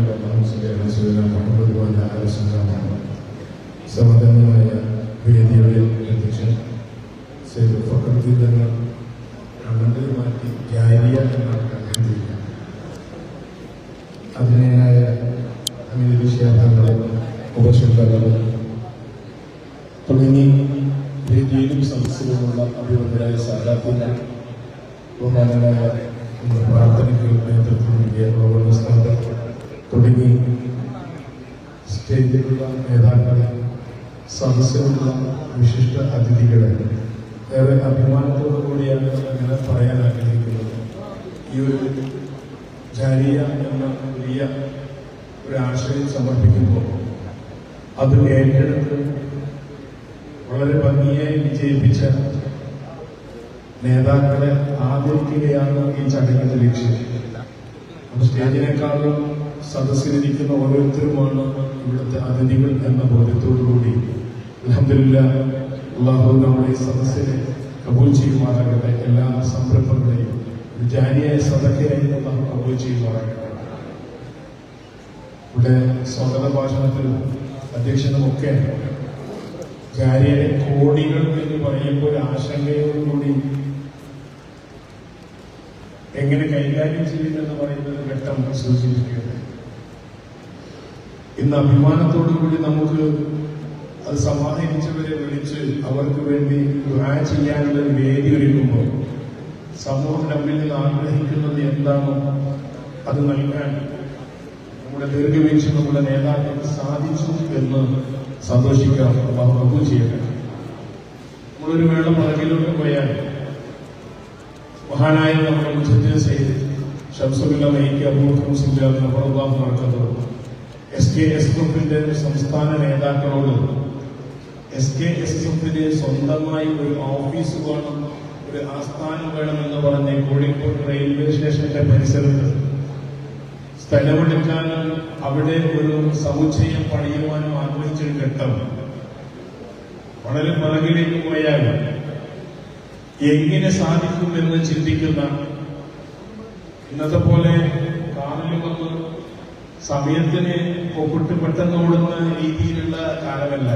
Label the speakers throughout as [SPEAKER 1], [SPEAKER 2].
[SPEAKER 1] നടത്താൻ സ്വീകരണ സ്വീകരണമാണ് ഒരുപാട് ആലോചനമാണ് സമാധാനമായ വേദികളിൽ അധ്യക്ഷൻ സെയ്ത് ഫക്രദ്ദീൻ തങ്ങൾ കണ്ണന്റെ മാറ്റി ജാരിയ എന്നാണ് അറിയിച്ചിരിക്കുന്നത് അതിനായ അമിത വിഷയാഭാഗങ്ങളെ ഉപശിൽപ്പങ്ങളും തുടങ്ങി വേദിയിലും സദസ്സിലുമുള്ള അഭിമുഖരായ സാധാർത്ഥ്യങ്ങൾ ബഹുമാനമായ പ്രാർത്ഥനയ്ക്ക് നേതൃത്വം നൽകിയ ഗവർണർ സ്ഥാപനം തുടങ്ങി സ്റ്റേജിലുള്ള നേതാക്കളെ സദസ്സിലുള്ള വിശിഷ്ട അതിഥികളെ ഏറെ അഭിമാനത്തോടു കൂടിയാണ് അങ്ങനെ പറയാൻ ആഗ്രഹിക്കുന്നത്. ഈ ഒരു ജാരിയ എന്ന വലിയ ഒരു ആശയം സമർപ്പിക്കുമ്പോൾ അത് ഏറ്റെടുത്ത് വളരെ ഭംഗിയായി വിജയിപ്പിച്ച നേതാക്കളെ ആദരിക്കുകയാണ് ഈ ചടങ്ങിന്റെ ലക്ഷ്യം. സ്റ്റേജിനേക്കാളും സദസ്സിലിരിക്കുന്ന ഓരോരുത്തരുമാണ് ഇവിടുത്തെ അതിഥികൾ എന്ന ബോധ്യത്തോടു കൂടി. അലഹമില്ല അള്ളാഹു നമ്മുടെ സദസ്സിനെ കബൂൽ ചെയ്യുമാറാകട്ടെ. എല്ലാ സംരംഭങ്ങളെയും ജാനിയായ സദക്കയായി അള്ളാഹു കബൂൽ ചെയ്യുമാറാകട്ടെ. ഇവിടെ സ്വാഗത ഭാഷണത്തിൽ അധ്യക്ഷനുമൊക്കെ ജാരിയുടെ കോടികൾ എന്ന് പറയുമ്പോൾ ഒരു ആശങ്കയോടുകൂടി എങ്ങനെ കൈകാര്യം ചെയ്യുമെന്ന് പറയുന്നത് ഘട്ടം സൂചിപ്പിക്കുകയാണ് ഇന്ന് അഭിമാനത്തോടു കൂടി നമുക്ക് അത് സമാഹരിച്ചവരെ വിളിച്ച് അവർക്ക് വേണ്ടി ദുരാ ചെയ്യാനുള്ള ഒരു വേദി ഒരുക്കുമ്പോൾ സമൂഹം നമ്മിൽ നിന്ന് ആഗ്രഹിക്കുന്നത് എന്താണോ അത് നൽകാൻ നമ്മുടെ ദീർഘവീക്ഷണമുള്ള നേതാക്കൾക്ക് സാധിച്ചു എന്ന് സന്തോഷിക്കാം. അള്ളാഹു ചെയ്യട്ടെ. നമ്മളൊരു വേള മറകിലോട്ട് പോയാൽ മഹാനായ നമ്മുടെ ഉച്ചത്തിന് സയ്യിദ് ഷംസുല്ല മൈക്ക് അബൂബക്കർ സിദ്ദാഖ് നബറുല്ലാഹു നടക്കുന്നത് എസ് കെ എസ് എഫിന്റെ സംസ്ഥാന നേതാക്കളോട് എസ് കെ എസ് എഫിന് സ്വന്തമായി ഒരു ഓഫീസ് വേണം ഒരു ആസ്ഥാനം വേണമെന്ന് പറഞ്ഞ് കോഴിക്കോട് റെയിൽവേ സ്റ്റേഷന്റെ പരിസരത്ത് സ്ഥലമെടുക്കാനും അവിടെ ഒരു സമുച്ചയം പണിയുവാനും ആഗ്രഹിച്ചൊരു ഘട്ടം. വളരെ പിറകിലേക്ക് പോയാൽ എങ്ങനെ സാധിക്കുമെന്ന് ചിന്തിക്കുന്ന ഇന്നത്തെ പോലെ കാറിൽ വന്ന് സമയത്തിന് ഒപ്പിട്ട് പെട്ടെന്ന് ഓടുന്ന രീതിയിലുള്ള കാലമല്ല.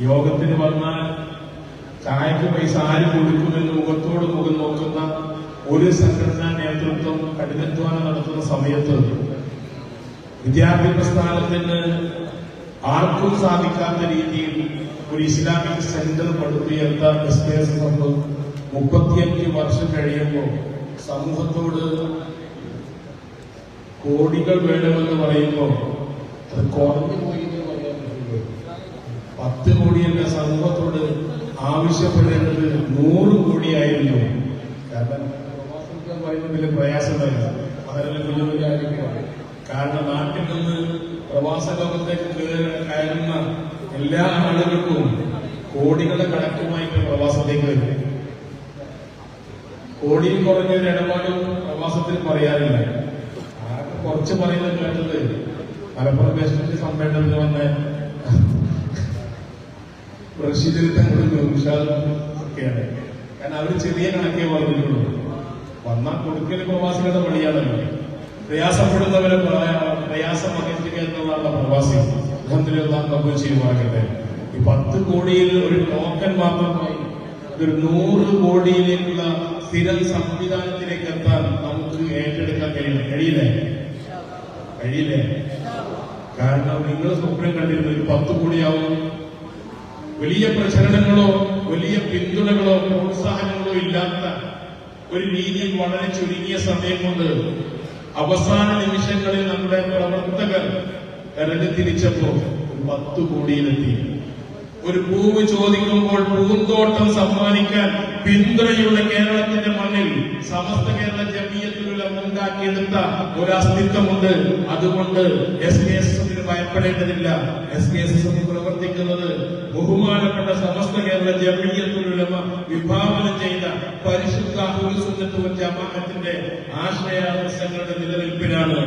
[SPEAKER 1] യോഗത്തിന് വന്നാൽ ചായക്ക് പൈസ ആര് കൊടുക്കുമെന്ന് മുഖത്തോട് മുഖം നോക്കുന്ന ഒരു സംഘടനാ നേതൃത്വം കഠിനാധ്വാനം നടത്തുന്ന സമയത്ത് വിദ്യാഭ്യാസ പ്രസ്ഥാനത്തിന് ആർക്കും സാധിക്കാത്ത രീതിയിൽ ഒരു ഇസ്ലാമിക് സെന്റർ പടുത്തുയർത്ത എസ് കെ എസ് മുപ്പത്തിയഞ്ച് വർഷം കഴിയുമ്പോൾ സമൂഹത്തോട് കോടികൾ വേണമെന്ന് പറയുമ്പോൾ അത് കുറഞ്ഞു പോയി എന്ന് പറയാൻ പറ്റില്ല. പത്ത് കോടിയല്ല സമൂഹത്തോട് ആവശ്യപ്പെടേണ്ടത് നൂറ് കോടിയായിരുന്നു. കാരണം പ്രവാസിക്കാൻ വലിയ പ്രയാസമല്ല വളരെ വലിയ കാര്യമാണ് കാരണം നാട്ടിൽ നിന്ന് പ്രവാസ ലോകത്തേക്ക് കയറി- കയറുന്ന എല്ലാ ആളുകൾക്കും കോടികളുടെ കണക്കുമായിട്ട് പ്രവാസത്തേക്ക് വരും. കോടിയിൽ കുറഞ്ഞ ഒരു ഇടപാടും പ്രവാസത്തിൽ പറയാറില്ല. കുറച്ച് പറയുന്നത് കേട്ടത് മലപ്പുറം ബേസ്മെന്റ് സമ്മേളനത്തിൽ വന്ന റഷീദിൽ തങ്ങളും ഒക്കെയാണ്. കാരണം അവർ ചെറിയ കണക്കേ പറഞ്ഞിട്ടുള്ളൂ. വന്നാൽ കൊടുക്കൽ പ്രവാസികളുടെ പണിയാണല്ലോ. പ്രയാസപ്പെടുന്നവരെ പ്രയാസം അകറ്റുക എന്നുള്ളതാണ് പ്രവാസി. അൽഹംദുലില്ലാ കബൂൽ ചെയ്യുമാറാകട്ടെ ഈ പത്ത് കോടിയിൽ ഒരു ടോക്കൺ മാത്രമായി ഇതൊരു നൂറ് കോടിയിലേക്കുള്ള സ്ഥിരം സംവിധാനത്തിലേക്ക് എത്താൻ നമുക്ക് ഏറ്റെടുക്കാൻ കഴിയില്ല. കഴിയില്ലേ? കഴിയില്ലേ കാരണം നിങ്ങൾ സ്വപ്നം കണ്ടിരുന്ന ഒരു പത്ത് കോടിയാവും. വലിയ പ്രചരണങ്ങളോ വലിയ പിന്തുണകളോ പ്രോത്സാഹനങ്ങളോ ഇല്ലാത്ത ഒരു രീതിയിൽ വളരെ ചുരുങ്ങിയ സമയം കൊണ്ട് അവസാന നിമിഷങ്ങളിൽ നമ്മുടെ പ്രവർത്തകർ ഇറങ്ങി തിരിച്ചപ്പോ പത്തു കോടിയിലെത്തി. ഒരു പൂവ് ചോദിക്കുമ്പോൾ പൂന്തോട്ടം സമ്മാനിക്കാൻ പിന്തുണയുള്ള കേരളത്തിന്റെ മണ്ണിൽ സമസ്ത കേരള ജമീയത്തിലുള്ള ഉണ്ടാക്കിയെടുത്ത ഒരു അസ്തിത്വമുണ്ട് അതുകൊണ്ട് എസ് കെ എസ് എസിന് ഭയപ്പെടേണ്ടതില്ല. എസ് കെ എസ് എസ് പ്രവർത്തിക്കുന്നത് ബഹുമാനപ്പെട്ട സമസ്ത കേരള ജമീയത്തിലുള്ള വിഭാവനം ചെയ്ത പരിശുദ്ധ അഹുലുസുന്നത്ത് ജമാഅത്തിന്റെ ആശയാദർശങ്ങളുടെ നിലനിൽപ്പിനാണ്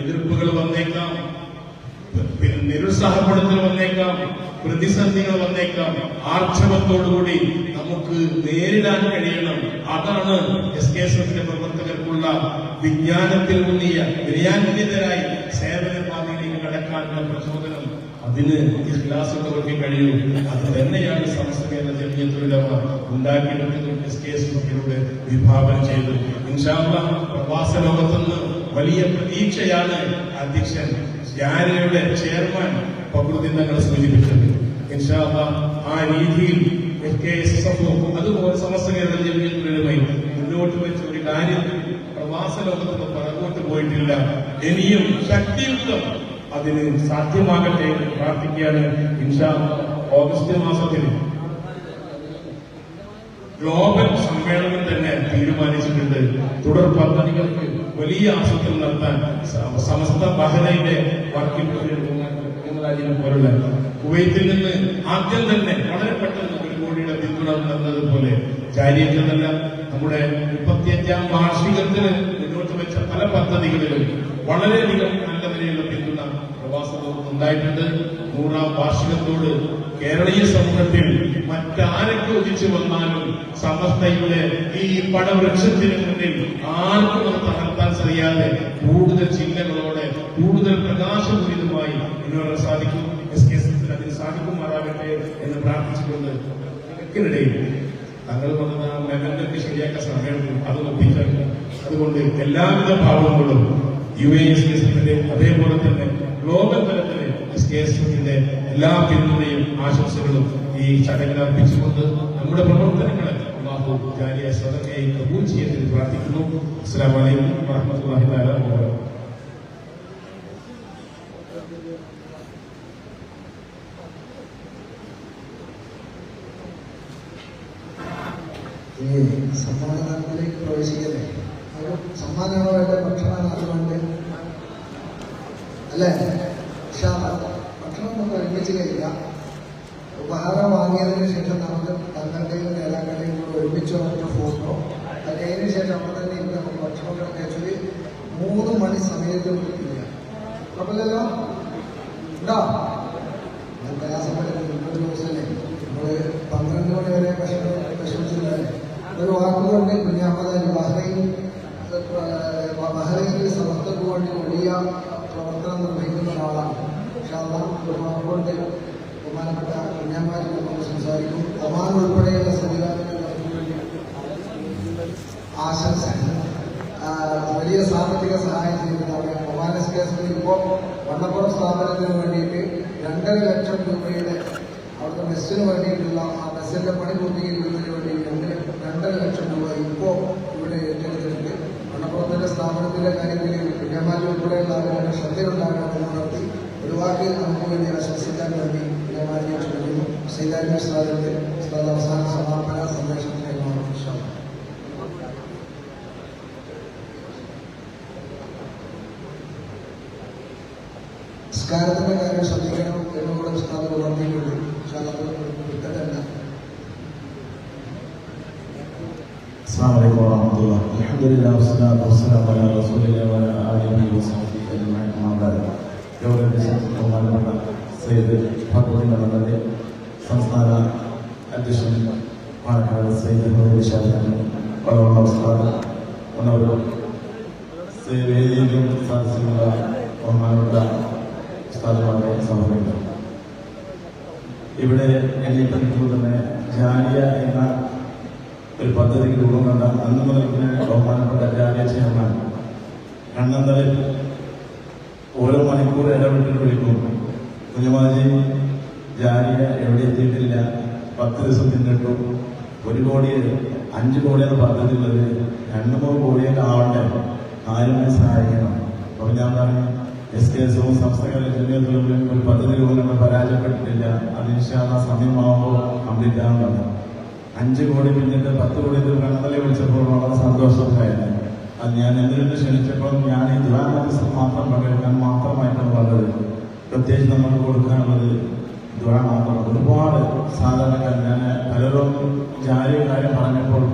[SPEAKER 1] എതിർപ്പുകൾ വന്നേക്കാം. പിന്നെ നിരുത്സാഹപ്പെടുത്തൽ വന്നേക്കാം പ്രതിസന്ധികൾ വന്നേക്കാം ആർജവത്തോടുകൂടി നമുക്ക് നേരിടാൻ കഴിയണം. അതാണ് എസ് കെ എസ് എഫിന്റെ പ്രവർത്തകർക്കുള്ള വിജ്ഞാനത്തിൽ ഊന്നിയ വിനയാന്വിതരായി സേവന പാതയിലേക്ക് കടക്കാനുള്ള പ്രചോദനം. അതിന് ഇഖ്ലാസുള്ളവർക്ക് കഴിയൂ. അത് തന്നെയാണ് സമസ്ത കേരള ജമിയത്തുലമ ഉണ്ടാക്കിയെടുക്കുന്നത് എസ് കെ എസ് എഫിലൂടെ വിഭാവനം ചെയ്ത് ഇൻഷാല്ല പ്രവാസ ലോകത്തുനിന്ന് വലിയ പ്രതീക്ഷയാണ് അധ്യക്ഷൻ ജാരയുടെ ചെയർമാൻ പ്രകൃതി തങ്ങൾ സൂചിപ്പിച്ചത് ഇൻഷാല്ല ആ രീതിയിൽ അതുപോലെ സമസ്ത കേരള മുന്നോട്ട് വെച്ച ഒരു കാര്യം പ്രവാസ ലോകത്ത് പുറകോട്ട് പോയിട്ടില്ല. ഇനിയും ശക്തിയുക്തം അതിന് സാധ്യമാകട്ടെ എന്ന് പ്രാർത്ഥിക്കുകയാണ് ഇൻഷാ ഓഗസ്റ്റ് മാസത്തിൽ ഗ്ലോബൽ സമ്മേളനം തന്നെ തീരുമാനിച്ചിട്ടുണ്ട്. തുടർ പദ്ധതികൾക്ക് വലിയ ആശുപത്രി നടത്താൻ സമസ്ത ബഹ്റൈന്റെ വർക്കിംഗ് രാജ്യം പോലുള്ള കുവൈത്തിൽ നിന്ന് ആദ്യം തന്നെ വളരെ പെട്ടെന്ന് ഒരു കോടിയുടെ പിന്തുണ നടന്നതുപോലെ ജാരിയറ്റെന്നല്ല നമ്മുടെ മുപ്പത്തിയഞ്ചാം വാർഷികത്തിന് മുന്നോട്ട് വെച്ച പല പദ്ധതികളിലും വളരെയധികം നല്ല നിലയിലുള്ള പിന്തുണ പ്രവാസ ഉണ്ടായിട്ടുണ്ട്. നൂറാം വാർഷികത്തോട് കേരളീയ സമൂഹത്തിൽ മറ്റാരൊക്കെ ഉദിച്ചു വന്നാലും സമസ്തയുടെ ഈ പടവൃക്ഷത്തിന് മുന്നിൽ ആർക്കും അത് തകർത്താൻ കഴിയാതെ കൂടുതൽ ചിഹ്നങ്ങളോടെ കൂടുതൽ പ്രകാശപൂരിതമായി മുന്നോട്ട് സാധിക്കും. എസ് കെ എസ് അതിന് സാധിക്കുമാറാകട്ടെ എന്ന് പ്രാർത്ഥിച്ചുകൊണ്ട് തങ്ങൾ വന്ന മെമന്റൊക്കെ ശരിയാക്കാൻ സമയം അത് ഒപ്പിച്ചേർക്കും അതുകൊണ്ട് എല്ലാവിധ ഭാവങ്ങളും യു എ എസ് കെ എസിന്റെ അതേപോലെ തന്നെ ഗ്ലോബൽ തലത്തിലെ എസ് കെ എസ് എഫിന്റെ എല്ലാ പിന്തുണയും ആശംസകളും ഈ ചടങ്ങിൽ അർപ്പിച്ചുകൊണ്ട് നമ്മുടെ പ്രവർത്തനങ്ങളെ അള്ളാഹു ജാലിയ സ്വതക്കയെ കബൂൽ ചെയ്യത്തിൽ പ്രാർത്ഥിക്കുന്നു. അസ്സാം വലൈക്കും വാഹമത്തല്ലാഹി വബറകാതുഹു
[SPEAKER 2] ഈ പ്രവേശിക്കല്ലേ? ഒരു സമ്മാനമായിട്ട് ഭക്ഷണം അതുകൊണ്ട്? അല്ലേ? നമുക്ക് ഒരുമിച്ച് ഉപഹാരം വാങ്ങിയതിന് ശേഷം നമുക്ക് തങ്ങളുടെയും നേതാക്കളുടെയും കൂടെ ഒരുമിച്ച് വന്നിട്ട് ഫോട്ടോ അതിന് ശേഷം അവിടെ തന്നെ ഇന്ന് നമുക്ക് ഭക്ഷണം കഴിച്ചൊരു മൂന്ന് മണി സമയത്ത് ഇല്ല കുഴപ്പമില്ലല്ലോ ഉണ്ടോ? ഞാൻ പ്രയാസപ്പെട്ടത് മുപ്പത് ദിവസമല്ലേ? നമ്മൾ പന്ത്രണ്ട് മണി വരെ ഭക്ഷണം വിഷമിച്ചില്ലേ ഒരു വാക്കുകൊണ്ട് കുഞ്ഞാമദാരി ബഹ്റൈൻ ഏഹ്, ബഹ്റൈനിൽ സമസ്തക്ക് വേണ്ടി വലിയ പ്രവർത്തനം നിർവഹിക്കുന്ന ഒരാളാണ് പക്ഷെ അതാ ഒരു വാക്കുകൊണ്ട് ബഹുമാനപ്പെട്ട കുഞ്ഞാമാരി നമ്മൾ സംസാരിക്കും ഒമാൻ ഉൾപ്പെടെയുള്ള സംവിധാനങ്ങൾക്ക് വേണ്ടി ആശംസ ആ, വലിയ സാമ്പത്തിക സഹായം ചെയ്യുന്നതാണ് ഒമാൻ ഇപ്പോൾ വണ്ണപ്പുറം സ്ഥാപനത്തിന് വേണ്ടിയിട്ട് രണ്ടര ലക്ഷം രൂപയുടെ അവിടുത്തെ ബസ്സിന് വേണ്ടിയിട്ടുള്ള ആ ബസ്സിന്റെ പണി പൂർത്തീകരിക്കുന്നതിന് വേണ്ടി രണ്ട് രണ്ടര ലക്ഷം രൂപ ഇപ്പോൾ ഇവിടെ ഏറ്റെടുത്തിട്ടുണ്ട്. വണ്ണപ്പുറത്തിന്റെ സ്ഥാപനത്തിന്റെ കാര്യത്തിൽ കുഞ്ഞമാലി ഉൾപ്പെടെയുള്ള ആളുകളുടെ ശ്രദ്ധയുണ്ടാകണമെന്ന് നടത്തി ഒരു വാക്ക് നമുക്ക് വേണ്ടി ആശംസിക്കാൻ വേണ്ടി കുഞ്ഞമാലിയെ ക്ഷണിക്കുന്നു. സൈതാരി ഉസ്താദ് അവസാന സമാപന സന്ദേശം കൈമാറും നിസ്കാരത്തിന്റെ കാര്യം ശ്രദ്ധിക്കണം എന്നുകൂടെ ഉസ്താദ് ഉണർത്തിയിട്ടുണ്ട് പക്ഷെ അത് വിട്ടിട്ടല്ല
[SPEAKER 3] السلام عليكم ورحمة الله الحمد لله والصلاة والسلام على رسول الله وعلى آله وصحبه أجمعين أما بعد ഗൗരവ ബഹുമാനപ്പെട്ട സെയ്ദ് ഭഗവതി നടന്നതിന്റെ സംസ്ഥാന അധ്യക്ഷൻ പാലക്കാട് സെയ്ദ് വിശാഖാണ് വളർന്ന ഉസ്താദ് ഒന്നൊരു വേദിയിലും സാധിച്ചിട്ടുള്ള ബഹുമാനപ്പെട്ട ഉസ്താദുമാരുടെ സഹോദരങ്ങൾ ഇവിടെ എണ്ണിപ്പണിക്കുമ്പോൾ തന്നെ ജാലിയ എന്ന ഒരു പദ്ധതിക്ക് രൂപം കണ്ട അന്ന് മുതൽ ബഹുമാനപ്പെട്ട ജാലിയ ചെയർമാൻ. കണ്ണന്തലിൽ ഓരോ മണിക്കൂർ ഇടപെട്ടിട്ട് വിളിക്കും. കുഞ്ഞുമാജി ജാലിയ എവിടെ എത്തിയിട്ടില്ല? പത്ത് ദിവസം പിന്നിട്ടു. ഒരു കോടി അഞ്ച് കോടിയാണ് പദ്ധതി ഉള്ളത് രണ്ട് മൂന്ന് കോടിയൊക്കെ ആവണ്ടേ? ആരും സഹായിക്കണം. അപ്പോൾ ഞാൻ പറഞ്ഞു എസ് കെ എസും സംസ്ഥാന ജനങ്ങളും ഒരു പദ്ധതി നമ്മൾ പരാജയപ്പെട്ടിട്ടില്ല. അതിന് സമയമാകുമ്പോൾ കംപ്ലീറ്റ് ആവുന്നുണ്ട്. അഞ്ച് കോടി പിന്നിട്ട് പത്ത് കോടി കണ്ണതലെ വിളിച്ചപ്പോൾ വളരെ സന്തോഷമായിരുന്നു അത് ഞാൻ എന്തിനു ക്ഷണിച്ചപ്പോൾ ഞാൻ ഈ ദ്വാരത്തിൽ മാത്രം പങ്കെടുക്കാൻ മാത്രമായിട്ടാണ് വന്നത് പ്രത്യേകിച്ച് നമ്മൾ കൊടുക്കാനുള്ളത് ദ്വാ മാത്രം. ഒരുപാട് സാധാരണക്കാർ ഞാൻ പലരും ജാലിയ കാര്യം പറഞ്ഞപ്പോൾ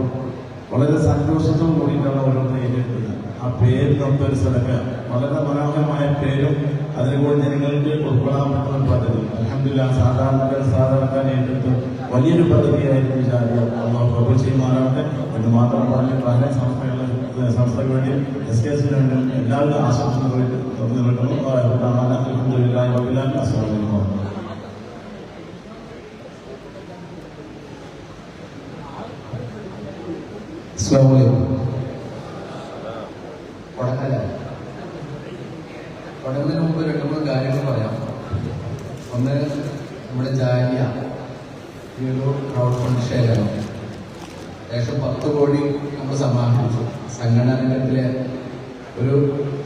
[SPEAKER 3] വളരെ സന്തോഷത്തോടു കൂടിയിട്ടാണ് ഓരോരുത്തർ ഏറ്റെടുത്തത് ആ പേര് ഒരു സ്ഥലത്ത് വളരെ മനോഹരമായ പേരും അതിനുകൂടി ജനങ്ങൾക്ക് ഉൾക്കൊള്ളാൻ പറ്റുന്ന പദ്ധതി. അലഹമില്ല സാധാരണക്കാർ സാധാരണക്കാരെ ഏറ്റെടുത്ത് വലിയൊരു പദ്ധതിയായിരുന്നു ജാലിയ അള്ളാഹു കബൂൽ ചെയ്യുമാറാവട്ടെ എന്ന് മാത്രം പറഞ്ഞ് പല സംസ്ഥകളെ സംസ്ഥയ്ക്ക് വേണ്ടി എസ് കെ എസിന് വേണ്ടി എല്ലാവിധ ആശംസകളും നിൽക്കുന്നു. അലഹമുല്ലാ അസ്ലാം
[SPEAKER 4] അസ്ലാമലൈക്കും തുടങ്ങുന്നതിന് മുമ്പ് രണ്ട് മൂന്ന് കാര്യങ്ങൾ പറയാം. ഒന്ന് നമ്മുടെ ജാലിയ ഈ ഒരു ക്രൗഡ് ഫണ്ട് ശേഖരം ഏകദേശം പത്ത് കോടി നമ്മൾ സമാഹരിച്ചു സംഘടനാ രംഗത്തിലെ ഒരു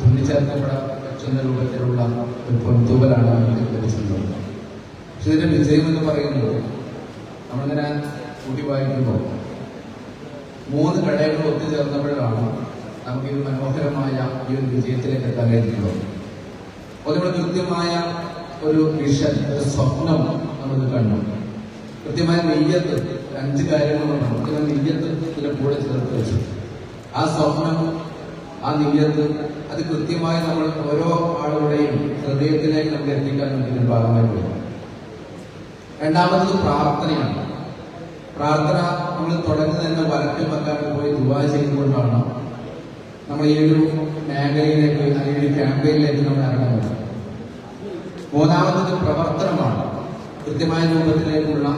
[SPEAKER 4] തുന്നിച്ചേർക്കപ്പെടാൻ രൂപത്തിലുള്ള ഒരു പൊൻതൂവലാണ് ലഭിച്ചിട്ടുള്ളത്. പക്ഷെ ഇതിന്റെ വിജയം എന്ന് പറയുന്നത് നമ്മളിങ്ങനെ കൂട്ടി വായിക്കുമ്പോൾ മൂന്ന് ഘടകങ്ങൾ ഒത്തുചേർന്നപ്പോഴാണ് നമുക്ക് ഈ മനോഹരമായ ഈ ഒരു വിജയത്തിലേക്ക് എത്താൻ കഴിഞ്ഞിട്ടുള്ളത് അതുപോലെ കൃത്യമായ ഒരു വിഷൻ ഒരു സ്വപ്നം നമ്മൾ കണ്ടു. കൃത്യമായ നെയ്യത്ത് അഞ്ച് കാര്യങ്ങളുണ്ട് കൃത്യമായ നെയ്യത്ത് ചിലപ്പോൾ ചേർത്ത് വെച്ചു. ആ സ്വപ്നം ആ നെയ്യത്ത് അത് കൃത്യമായി നമ്മൾ ഓരോ ആളുകളുടെയും ഹൃദയത്തിലേക്ക് നമുക്ക് എത്തിക്കാൻ ഇതിന്റെ ഭാഗമായി പോയി. രണ്ടാമത്തത് പ്രാർത്ഥനയാണ്. പ്രാർത്ഥന നമ്മൾ തുടങ്ങുന്ന തന്നെ പക്കാട്ട് പോയി ദുബായ് ചെയ്തുകൊണ്ടാണ് നമ്മൾ ഈ ഒരു മേഖലയിലേക്ക് അല്ലെങ്കിൽ ക്യാമ്പയിനിലേക്ക് നമ്മൾ ഇറങ്ങുന്നത്. മൂന്നാമത്തത് പ്രവർത്തനമാണ്. കൃത്യമായ രൂപത്തിലേക്കുള്ള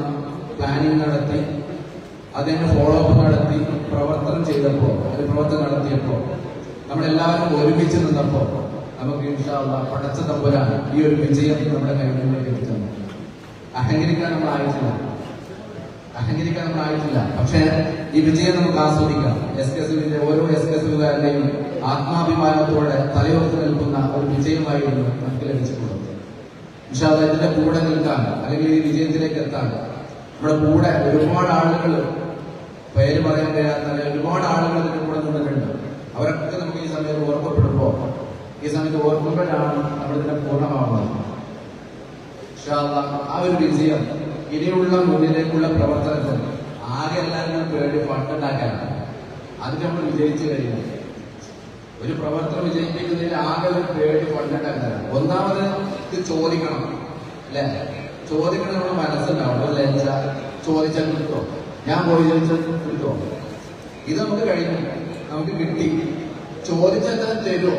[SPEAKER 4] പ്ലാനിങ് നടത്തി അതിനെ ഫോളോ അപ്പ് നടത്തി പ്രവർത്തനം ചെയ്തപ്പോൾ അതിന് പ്രവർത്തനം നടത്തിയപ്പോൾ നമ്മളെല്ലാവരും ഒരുമിച്ച് നിന്നപ്പോൾ നമുക്ക് ഇൻഷാള്ള പടച്ച തമ്പുരാൻ ഈ ഒരു വിജയം നമ്മുടെ കൈകളിലേക്ക് എത്തുന്നത് അഹങ്കരിക്കാൻ നമ്മൾ ആയിട്ടില്ല. അഹങ്കരിക്കാൻ നമ്മൾ ആയിട്ടില്ല. പക്ഷേ ഈ വിജയം നമുക്ക് ആസ്വദിക്കാം. എസ് കെ സുവിന്റെ ഓരോ എസ് കെ എസുകാരന്റെയും ആത്മാഭിമാനത്തോടെ തലയോർത്ത് നിൽക്കുന്ന ഒരു വിജയമായിരുന്നു നമുക്ക് ലഭിച്ചിട്ടുള്ളത്. വിശാദ ഇതിന്റെ കൂടെ നിൽക്കാൻ അല്ലെങ്കിൽ ഈ വിജയത്തിലേക്ക് എത്താൻ നമ്മുടെ കൂടെ ഒരുപാട് ആളുകൾ പേര് പറയാൻ കഴിയാത്ത ഒരുപാട് ആളുകൾ ഇതിന്റെ കൂടെ നിന്നിട്ടുണ്ട്. അവരൊക്കെ നമുക്ക് ഈ സമയത്ത് ഓർമ്മപ്പെടുമ്പോൾ ഈ സമയത്ത് ഓർമ്മകളാണ് നമ്മളിതിന്റെ പൂർണമാവുന്നത്. അല്ലാഹ് ആ ഒരു വിജയം ഇനിയുള്ള മുന്നിലേക്കുള്ള പ്രവർത്തനത്തിൽ ആകെ എല്ലാവരും പേടി ഫണ്ടുണ്ടാക്കാനാണ് അത് നമ്മൾ വിജയിച്ചു കഴിഞ്ഞു. ഒരു പ്രവർത്തനം വിജയിപ്പിക്കുന്നതിൽ ആകെ ഒരു പേടി ഫണ്ടുണ്ടാക്കാനാണ് ഒന്നാമത് ഇത് ചോദിക്കണം അല്ലെ? ചോദിക്കണം നമ്മുടെ മനസ്സിലാവും ഒരു ചോദിച്ചാൽ കിട്ടോ ഞാൻ പോയി ചോദിച്ചാൽ കിട്ടോ ഇത് നമുക്ക് കഴിഞ്ഞു നമുക്ക് കിട്ടി. ചോദിച്ചാൽ തന്നെ തരുമോ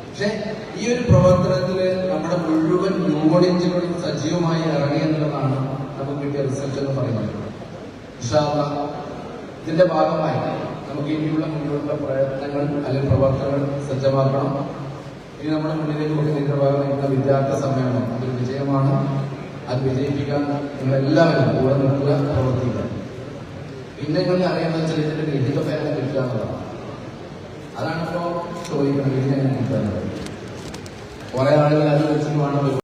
[SPEAKER 4] പക്ഷെ ഈ ഒരു പ്രവർത്തനത്തിൽ നമ്മുടെ മുഴുവൻ യൂണിറ്റുകളും സജീവമായി ഇറങ്ങി എന്നുള്ളതാണ് നമുക്ക് കിട്ടിയ റിസൾട്ട് എന്ന് പറയുന്നത്. ഇൻഷാ ഇതിന്റെ ഭാഗമായി നമുക്ക് ഇനിയുള്ള മുന്നിലുള്ള പ്രയത്നങ്ങൾ അല്ലെങ്കിൽ പ്രവർത്തനങ്ങൾ സജ്ജമാക്കണം. ഇനി നമ്മുടെ മുന്നിലേക്ക് കൊണ്ടുവരുന്ന ഭാഗം നിങ്ങളുടെ വിദ്യാർത്ഥി സമ്മേളനം. അതൊരു വിജയമാണ്. അത് വിജയിപ്പിക്കാൻ നിങ്ങളെല്ലാവരും കൂടെ നിൽക്കുക പ്രവർത്തിക്കുക. പിന്നെ നിങ്ങൾ അറിയാമെന്ന് വെച്ചാൽ ഇതിന്റെ ലിഖിത പേരം കിട്ടുക എന്നുള്ളതാണ്. അതാണ് ഇപ്പോ ചോദിക്കുന്നത്. ഇതിനെ കിട്ടുന്നത് കുറെ ആളുകൾ അത് വെച്ചിട്ട് വേണം